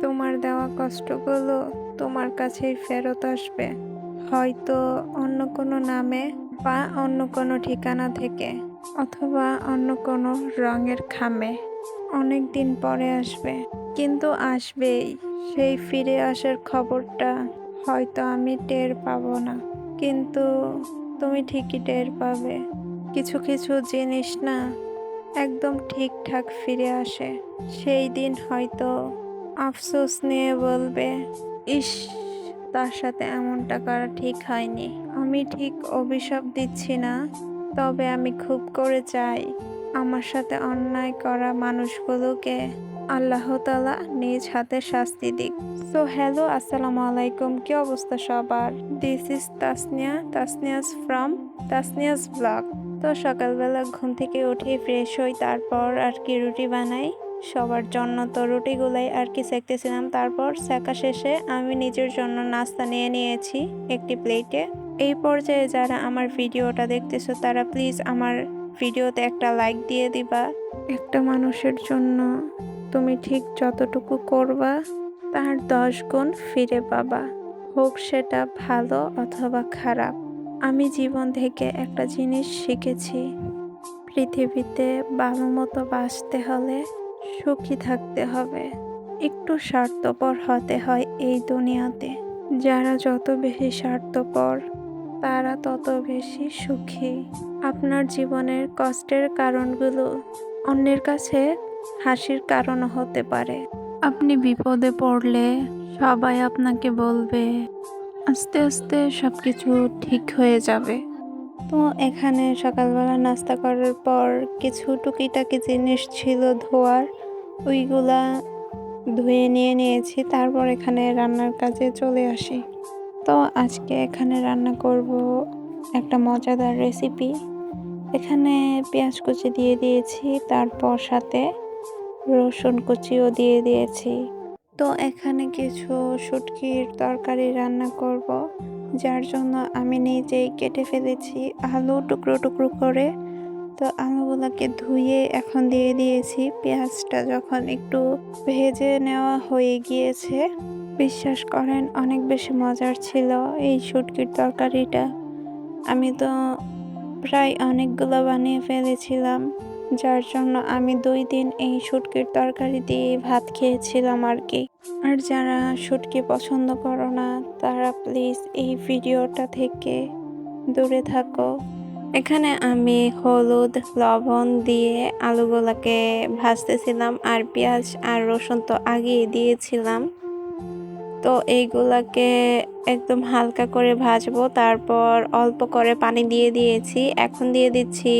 তোমার দেওয়া কষ্টগুলো তোমার কাছেই ফেরত আসবে। হয়তো অন্য কোনো নামে বা অন্য কোনো ঠিকানা থেকে অথবা অন্য কোনো রঙের খামে অনেক দিন পরে আসবে। কিন্তু আসবেই। সেই ফিরে আসার খবরটা হয়তো আমি টের পাবো না। কিন্তু তুমি ঠিকই টের পাবে। কিছু কিছু জিনিস না একদম ঠিকঠাক ফিরে আসে। সেই দিন হয়তো আফসোস নিয়ে বলবে ইস তার সাথে এমনটা করা ঠিক হয়নি। আমি ঠিক অভিশাপ দিচ্ছি না, তবে আমি খুব করে চাই আমার সাথে অন্যায় করা মানুষগুলোকে আল্লাহ তালা নিজ হাতে শাস্তি দিক। সো হ্যালো আসসালামু আলাইকুম। কি অবস্থা সবার? This is Tasnia Tasnia's from Tasnia's blog তো সকালবেলা ঘুম থেকে উঠে ফ্রেশ হই, তারপর আর কি রুটি বানাই। সবার জন্য তো রুটিগুলাই আর কি সেঁকতেছিলাম। তারপর সেকা শেষে আমি নিজের জন্য নাস্তা নিয়ে নিয়েছি একটি প্লেটে এই পর্যায়ে যারা আমার ভিডিওটা দেখতেছো, তারা প্লিজ আমার ভিডিওতে একটা লাইক দিয়ে দিবা। একটা মানুষের জন্য তুমি ঠিক যতটুকু করবা, তার দশ গুণ ফিরে পাবা। হোক সেটা ভালো অথবা খারাপ, আমি জীবন থেকে একটা জিনিস শিখেছি। পৃথিবীতে ভালো মতো বাঁচতে হলে সুখী থাকতে হবে। একটু স্বার্থপর হতে হয় এই দুনিয়াতে। যারা যত বেশি স্বার্থপর, তারা তত বেশি সুখী। আপনার জীবনের কষ্টের কারণগুলো অন্যের কাছে হাসির কারণও হতে পারে। আপনি বিপদে পড়লে সবাই আপনাকে বলবে, আস্তে আস্তে সব কিছু ঠিক হয়ে যাবে। তো এখানে সকালবেলা নাস্তা করার পর কিছু টুকিটাকি জিনিস ছিল ধোয়ার, ওইগুলা ধুয়ে নিয়ে নিয়েছি, তারপর এখানে রান্নার কাজে চলে আসি। তো আজকে এখানে রান্না করব একটা মজাদার রেসিপি। এখানে পেঁয়াজ কুচি দিয়ে দিয়েছি, তারপর সাথে রসুন কুচিও দিয়ে দিয়েছি। তো এখানে কিছু শুটকির তরকারি রান্না করব। যার জন্য আমি নিজেই কেটে ফেলেছি আলু টুকরো টুকরো করে। তো আলুগুলোকে ধুয়ে এখন দিয়ে দিয়েছি। পেঁয়াজটা যখন একটু ভেজে নেওয়া হয়ে গিয়েছে, বিশ্বাস করেন অনেক বেশি মজার ছিল এই শুটকির তরকারিটা। আমি তো প্রায় অনেকগুলো বানিয়ে ফেলেছিলাম। যার জন্য আমি দুই দিন এই শুটকির তরকারি দিয়ে ভাত খেয়েছিলাম আর কি। আর যারা শুটকি পছন্দ করো না, তারা প্লিজ এই ভিডিওটা থেকে দূরে থাকো। এখানে আমি হলুদ, লবণ দিয়ে আলুগুলোকে ভাজতেছিলাম আর পেঁয়াজ আর রসুন তো আগেই দিয়েছিলাম। তো এইগুলাকে একদম হালকা করে ভাজবো, তারপর অল্প করে পানি দিয়ে দিয়েছি। এখন দিয়ে দিচ্ছি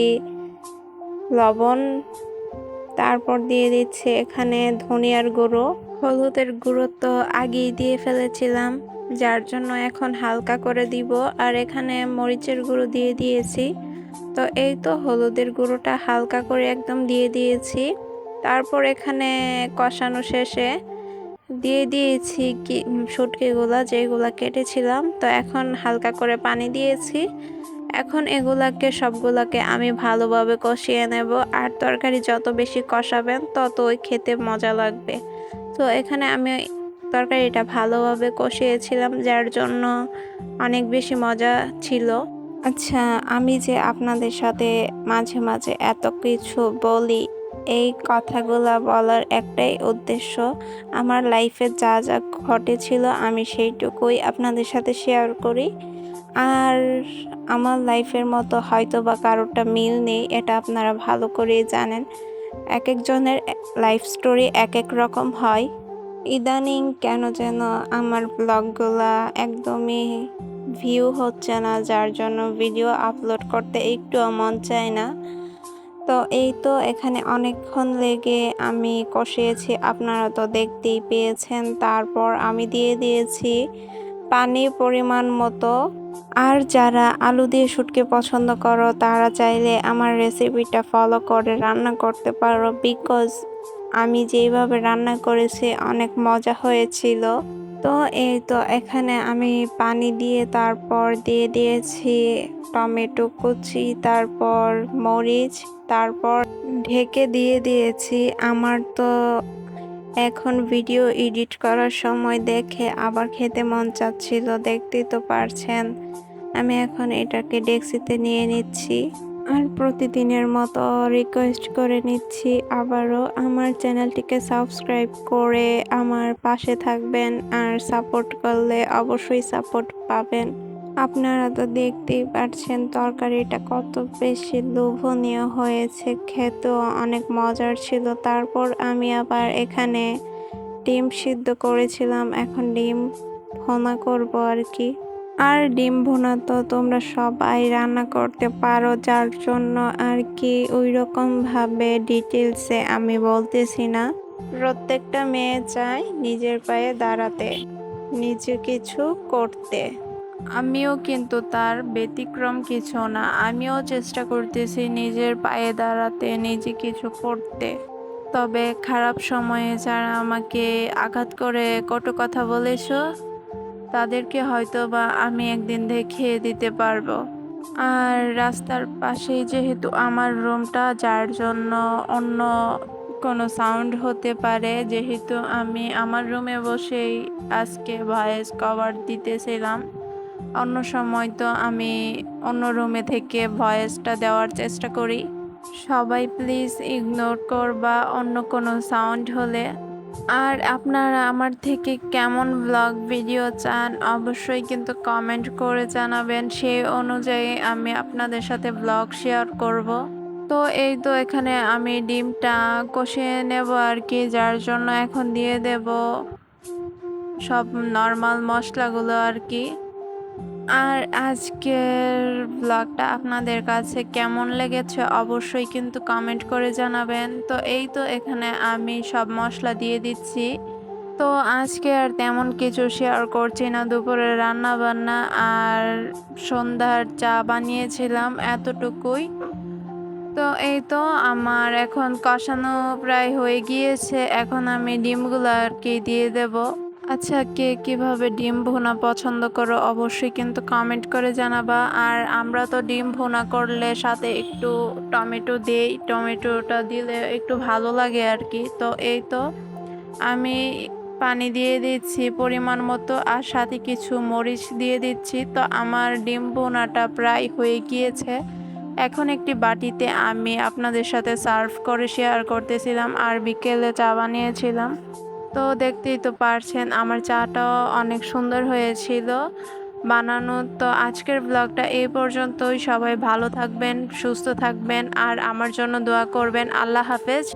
লবণ, তারপর দিয়ে দিচ্ছি এখানে ধনিয়ার গুঁড়ো। হলুদের গুঁড়ো তো আগেই দিয়ে ফেলেছিলাম, যার জন্য এখন হালকা করে দিব। আর এখানে মরিচের গুঁড়ো দিয়ে দিয়েছি। তো এই তো হলুদের গুঁড়োটা হালকা করে একদম দিয়ে দিয়েছি। তারপর এখানে কষানো শেষে দিয়ে দিয়েছি কি শুটকিগুলা যেগুলো কেটেছিলাম। তো এখন হালকা করে পানি দিয়েছি। এখন এগুলাকে, সবগুলাকে আমি ভালোভাবে কষিয়ে নেব। আর তরকারি যত বেশি কষাবেন, ততই খেতে মজা লাগবে। তো এখানে আমি তরকারিটা ভালোভাবে কষিয়েছিলাম, যার জন্য অনেক বেশি মজা ছিল। আচ্ছা আমি যে আপনাদের সাথে মাঝে মাঝে এত কিছু বলি এই কথাগুলো বলার একটাই উদ্দেশ্য। আমার লাইফে যা যা ঘটেছিল, আমি সেইটুকুই আপনাদের সাথে শেয়ার করি। আর আমার লাইফের মতো হয়তো বা কারোরটা মিল নেই, এটা আপনারা ভালো করেই জানেন। এক একজনের লাইফ স্টোরি এক এক রকম হয়। ইদানিং কেন যেন আমার ব্লগগুলা একদমই ভিউ হচ্ছে না, যার জন্য ভিডিও আপলোড করতে একটুও মন চায় না। তো এই তো এখানে অনেকক্ষণ লেগে আমি কষিয়েছি। আপনারা তো দেখতেই পেয়েছেন, তারপর আমি দিয়ে দিয়েছি পানি পরিমাণ মতো। আর যারা আলু দিয়ে শুটকি পছন্দ করো, তারা চাইলে আমার রেসিপিটা ফলো করে রান্না করতে পারো বিকজ আমি যেইভাবে রান্না করেছি, অনেক মজা হয়েছিল। তো এই তো এখানে আমি পানি দিয়ে তারপর দিয়ে দিয়েছি টমেটো কুচি, তারপর মরিচ, তারপর ঢেকে দিয়ে দিয়েছি। আমার তো এখন ভিডিও এডিট করার সময় দেখে আবার খেতে মন চাচ্ছিল, দেখতেই তো পারছেন। আমি এখন এটাকে ডেক্সিতে নিয়ে নিচ্ছি। আর প্রতিদিনের মতো রিকোয়েস্ট করে নিচ্ছি। আবারও আমার চ্যানেলটিকে সাবস্ক্রাইব করে আমার পাশে থাকবেন আর সাপোর্ট করলে অবশ্যই সাপোর্ট পাবেন। আপনারা তো দেখতেই পাচ্ছেন তরকারিটা কত বেশি লোভনীয় হয়েছে, খেতেও অনেক মজার ছিল। তারপর আমি আবার এখানে ডিম সিদ্ধ করেছিলাম, এখন ডিম ভোনা করব আর কি। আর ডিম ভুনা তো তোমরা সবাই রান্না করতে পারো, যার জন্য আর কি ওই রকম ভাবে ডিটেলসে আমি বলতেছি না। প্রত্যেকটা মেয়ে চায় নিজের পায়ে দাঁড়াতে, নিজে কিছু করতে। আমিও কিন্তু তার ব্যতিক্রম কিছু না, আমিও চেষ্টা করতেছি নিজের পায়ে দাঁড়াতে, নিজে কিছু করতে। তবে খারাপ সময়ে যারা আমাকে আঘাত করে, কটু কথা বলেছ? তাদেরকে হয়তো বা আমি একদিন দেখিয়ে দিতে পারব। আর রাস্তার পাশেই যেহেতু আমার রুমটা, যার জন্য অন্য কোনো সাউন্ড হতে পারে, যেহেতু আমি আমার রুমে বসেই আজকে ভয়েস কভার দিতেছিলাম, অন্য সময় তো আমি অন্য রুমে থেকে ভয়েসটা দেওয়ার চেষ্টা করি। সবাই প্লিজ ইগনোর করবা অন্য কোনো সাউন্ড হলে আর আপনারা আমার থেকে কেমন ব্লগ ভিডিও চান, অবশ্যই কিন্তু কমেন্ট করে জানাবেন। সেই অনুযায়ী আমি আপনাদের সাথে ব্লগ শেয়ার করব। তো এই তো এখানে আমি ডিমটা কষিয়ে নেব আর কি, যার জন্য এখন দিয়ে দেব সব নর্মাল মশলাগুলো আর কি। আর আজকের ব্লগটা আপনাদের কাছে কেমন লেগেছে অবশ্যই কিন্তু কমেন্ট করে জানাবেন। তো এই তো এখানে আমি সব মশলা দিয়ে দিচ্ছি। তো আজকে আর তেমন কিছু শেয়ার করছি না। দুপুরে রান্না বান্না আর সন্ধ্যার চা বানিয়েছিলাম এতটুকুই। তো এই তো আমার এখন কষানো প্রায় হয়ে গিয়েছে। এখন আমি ডিমগুলো আর কি দিয়ে দেবো। আচ্ছা কে কীভাবে ডিম ভুনা পছন্দ করো অবশ্যই কিন্তু কমেন্ট করে জানাবা। আর আমরা তো ডিম ভুনা করলে সাথে একটু টমেটো দেই, টমেটোটা দিলে একটু ভালো লাগে আর কি তো এই তো, আমি পানি দিয়ে দিচ্ছি পরিমাণ মতো আর সাথে কিছু মরিচ দিয়ে দিচ্ছি। তো আমার ডিম ভুনাটা প্রায় হয়ে গিয়েছে। এখন একটি বাটিতে আমি আপনাদের সাথে সার্ভ করে শেয়ার করতেছিলাম আর বিকেলে চা বানিয়েছিলাম। তো দেখতেই তো পারছেন, আমার চাটাও অনেক সুন্দর হয়েছিল বানানো। তো আজকের ব্লগটা এই পর্যন্তই। সবাই ভালো থাকবেন, সুস্থ থাকবেন, আর আমার জন্য দোয়া করবেন। আল্লাহ হাফেজ।